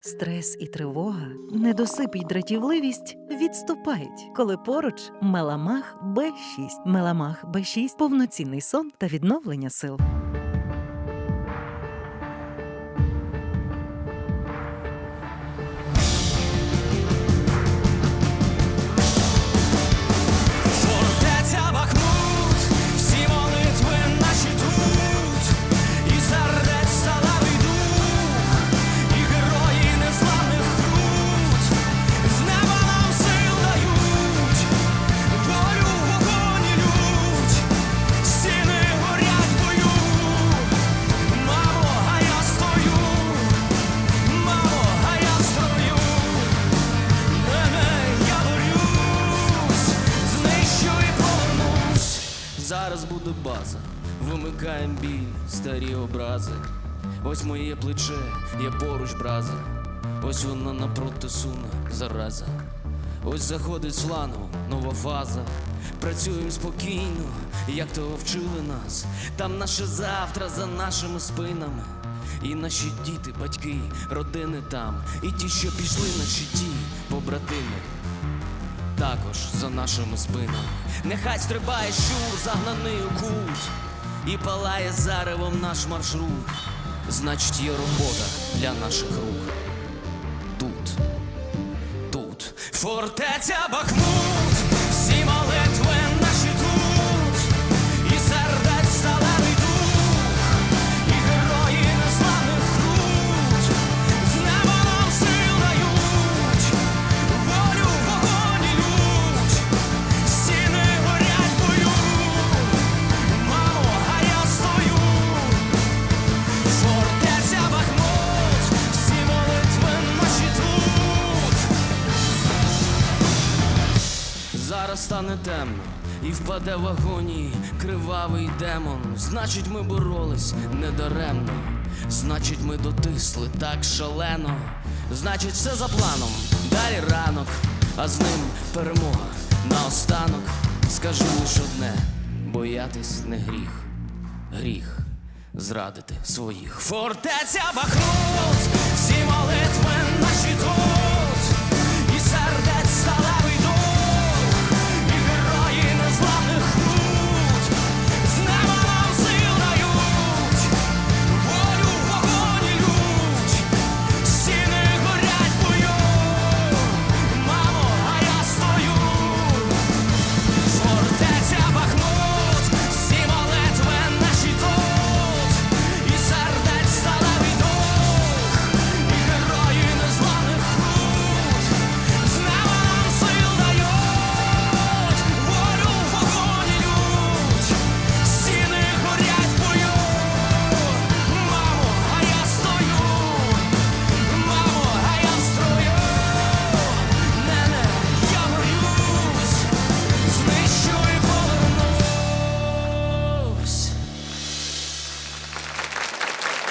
Стрес і тривога, недосип і дратівливість відступають, коли поруч Меламах Б6. Меламах Б6 – повноцінний сон та відновлення сил. Зараз буде база, вимикаєм біль, старі образи. Ось моє плече, я поруч браза. Ось вона напроти суне, зараза. Ось заходить з флангу, нова фаза. Працюємо спокійно, як того вчили нас. Там наше завтра за нашими спинами. І наші діти, батьки, родини там, і ті, що пішли на щиті, побратими, також за нашими спинами. Нехай стрибає щур, загнаний у кут, і палає заревом наш маршрут. Значить, є робота для наших рук. Тут, тут, фортеця Бахмут, стане темно і впаде в агонії кривавий демон. Значить, ми боролись недаремно. Значить, ми дотисли так шалено. Значить, все за планом. Далі ранок, а з ним перемога. Наостанок скажу лиш одне: боятись не гріх, гріх зрадити своїх. Фортеця Бахмут,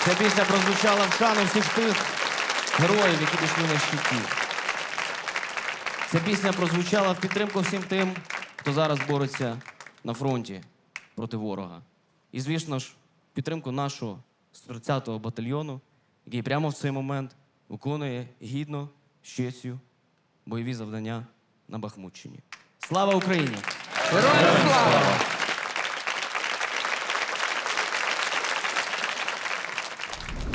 Ця пісня прозвучала в шану всіх тих героїв, які пішли на щиті. Ця пісня прозвучала в підтримку всім тим, хто зараз бореться на фронті проти ворога. І, звісно ж, підтримку нашого 130-го батальйону, який прямо в цей момент виконує гідно, з честю бойові завдання на Бахмутщині. Слава Україні! Героям слава!